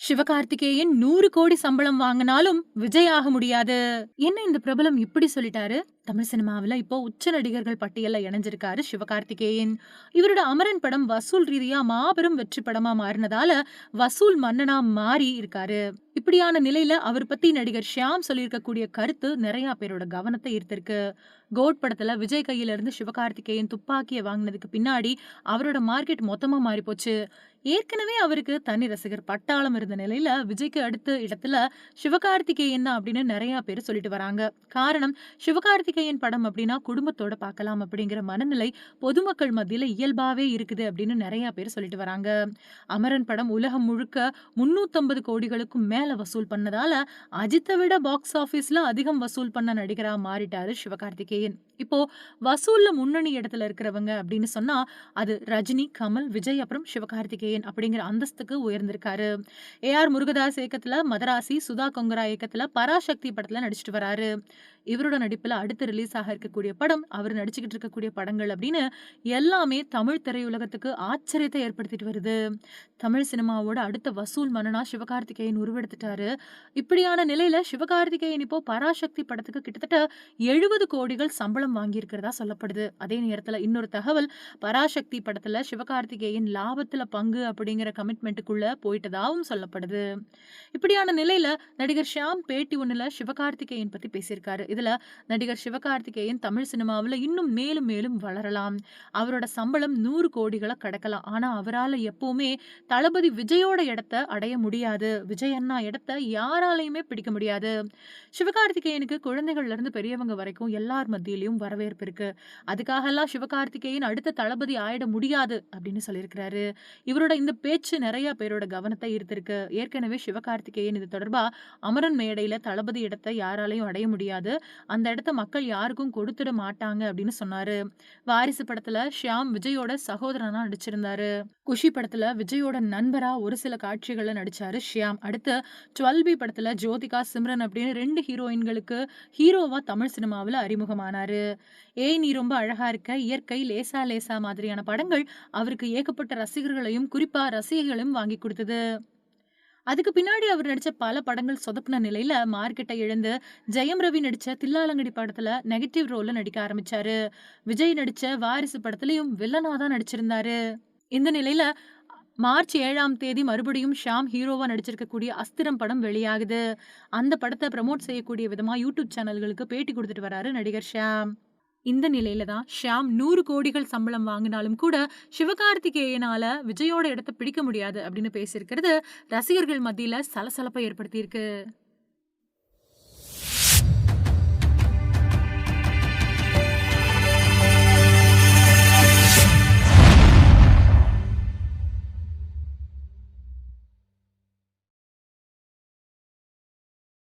சிவகார்த்திகேயன் நூறு கோடி சம்பளம் வாங்கினாலும் விஜய் ஆக முடியாது. என்ன இந்த பிரபலம் இப்படி சொல்லிட்டாரு? தமிழ் சினிமாவில் இப்போ உச்ச நடிகர்கள் பட்டியலில் இணைஞ்சிருக்காரு சிவகார்த்திகேயன். இவரோட அமரன் படம் வசூல் ரீதியா மாபெரும் வெற்றி படமா மாறினதால வசூல் மன்னனா மாறி இருக்காரு. இப்படியான நிலையில அவர் பத்தி நடிகர் ஷியாம் சொல்லியிருக்கக்கூடிய கருத்து நிறைய பேரோட கவனத்தை ஈர்த்திருக்கு. கோட் படத்துல விஜய் கையில இருந்து சிவகார்த்திகேயன் துப்பாக்கியை வாங்கினதுக்கு பின்னாடி அவரோட மார்க்கெட் மொத்தமா மாறி போச்சு ஏற்கனவே அவருக்கு தனி ரசிகர் பட்டாளம் இருந்த நிலையில விஜய்க்கு அடுத்த இடத்துல சிவகார்த்திகேயன் தான் அப்படின்னு நிறைய பேர் சொல்லிட்டு வராங்க. காரணம் சிவகார்த்திகேயன் படம் அப்படின்னா குடும்பத்தோட பார்க்கலாம் அப்படிங்கிற மனநிலை பொதுமக்கள் மத்தியில இயல்பாவே இருக்குது அப்படின்னு நிறைய பேர் சொல்லிட்டு வராங்க. அமரன் படம் உலகம் முழுக்க முன்னூத்தம்பது கோடிகளுக்கும் மேல வசூல் பண்ணதால அஜித்தை விட பாக்ஸ் ஆபீஸ்ல அதிகம் வசூல் பண்ண நடிகரா மாறிட்டாரு சிவகார்த்திகேயன். இப்போ வசூல்ல முன்னணி இடத்துல இருக்கிறவங்க அப்படின்னு சொன்னா அது ரஜினி கமல் விஜய் அப்புறம் சிவகார்த்திகேயன் அப்படிங்கிற அந்தஸ்துக்கு உயர்ந்திருக்காரு. ஏ ஆர் முருகதாஸ் இயக்கத்துல மதராசி சுதா கொங்கரா இயக்கத்துல பராசக்தி படத்துல நடிச்சிட்டு வராரு. இவரோட நடிப்புல அடுத்து ரிலீஸ் ஆக இருக்கக்கூடிய படம் அவர் நடிச்சுக்கிட்டு இருக்கக்கூடிய படங்கள் அப்படின்னு எல்லாமே தமிழ் திரையுலகத்துக்கு ஆச்சரியத்தை ஏற்படுத்திட்டு வருது. தமிழ் சினிமாவோட அடுத்த வசூல் மன்னனா சிவகார்த்திகேயன் உருவெடுத்துட்டாரு. இப்படியான நிலையில சிவகார்த்திகேயன் இப்போ பராசக்தி படத்துக்கு கிட்டத்தட்ட எழுபது கோடிகள் சம்பளம் வாங்கியிருக்கிறதா சொல்லப்படுது. அதே நேரத்தில் இன்னொரு தகவல் பராசக்தி படத்தில் சிவகார்த்திகேயன் லாபத்தில் பங்கு அப்படிங்கிற கமிட்மெண்ட்டுக்குள்ள போயிட்டதாகவும் சொல்லப்படுது. இப்படியான நிலையில் நடிகர் ஷியாம் பேட்டி ஒன்றில் சிவகார்த்திகேயன் பற்றி பேசியிருக்காரு. இதில் நடிகர் சிவகார்த்திகேயன் தமிழ் சினிமாவில் இன்னும் மேலும் மேலும் வளரலாம். அவரோட சம்பளம் நூறு கோடிகளை கடக்கலாம். ஆனால் அவரால் எப்பவுமே தளபதி விஜயோட இடத்த அடைய முடியாது. விஜய் அண்ணா இடத்த யாராலையுமே பிடிக்க முடியாது. சிவகார்த்திகேயனுக்கு குழந்தைகள்லேருந்து பெரியவங்க வரைக்கும் எல்லார் மத்தியிலையும் வரவேற்பு இருக்கு. அதுக்காகலாம் சிவகார்த்திகேயன் அடுத்த தளபதி ஆயிட முடியாது அப்படின்னு சொல்லியிருக்கிறாரு. இவரோட இந்த பேச்சு நிறைய பேரோட கவனத்தை ஈர்த்திருக்கு. ஏற்கனவே சிவகார்த்திகேயன் இது தொடர்பா அமரன் மேடையில தளபதி இடத்தை யாராலையும் அடைய முடியாது. அந்த இடத்த மக்கள் யாருக்கும் கொடுத்துட மாட்டாங்க அப்படின்னு சொன்னாரு. வாரிசு படத்துல ஷியாம் விஜயோட சகோதரனா நடிச்சிருந்தாரு. குஷி படத்துல விஜயோட நண்பரா ஒரு சில காட்சிகள்ல நடிச்சாரு ஷியாம். அடுத்து டுவெல்பி படத்துல ஜோதிகா சிம்ரன் அப்படின்னு ரெண்டு ஹீரோயின்களுக்கு ஹீரோவா தமிழ் சினிமாவில் ஆனாரு. ஏய் நீ ரொம்ப அழகா இருக்க. இயற்கை லேசா லேசா மாதிரியான படங்கள் அவருக்கு ஏகப்பட்ட ரசிகர்களையும் குறிப்பா ரசிகைகளையும் வாங்கி கொடுத்தது. அதுக்கு பின்னாடி அவர் நடித்த பல படங்கள் சொதப்பின நிலையில மார்க்கெட்டை இழந்து ஜெயம் ரவி நடித்த தில்லாலங்கடி படத்துல நெகட்டிவ் ரோல்ல நடிக்க ஆரம்பிச்சாரு. விஜய் நடித்த வாரிசு படத்துலயும் வில்லனா தான் நடிச்சிருந்தாரு. இந்த நிலையில மார்ச் ஏழாம் தேதி மறுபடியும் ஷாம் ஹீரோவா நடிச்சிருக்கக்கூடிய அஸ்திரம் படம் வெளியாகுது. அந்த படத்தை ப்ரமோட் செய்யக்கூடிய விதமா யூடியூப் சேனல்களுக்கு பேட்டி கொடுத்துட்டு வராரு நடிகர் ஷாம். இந்த நிலையில தான் ஷியாம் நூறு கோடிகள் சம்பளம் வாங்கினாலும் கூட சிவகார்த்திகேயனால விஜயோட இடத்த பிடிக்க முடியாது அப்படின்னு பேசியிருக்கிறது ரசிகர்கள் மத்தியில சலசலப்பை ஏற்படுத்தியிருக்கு.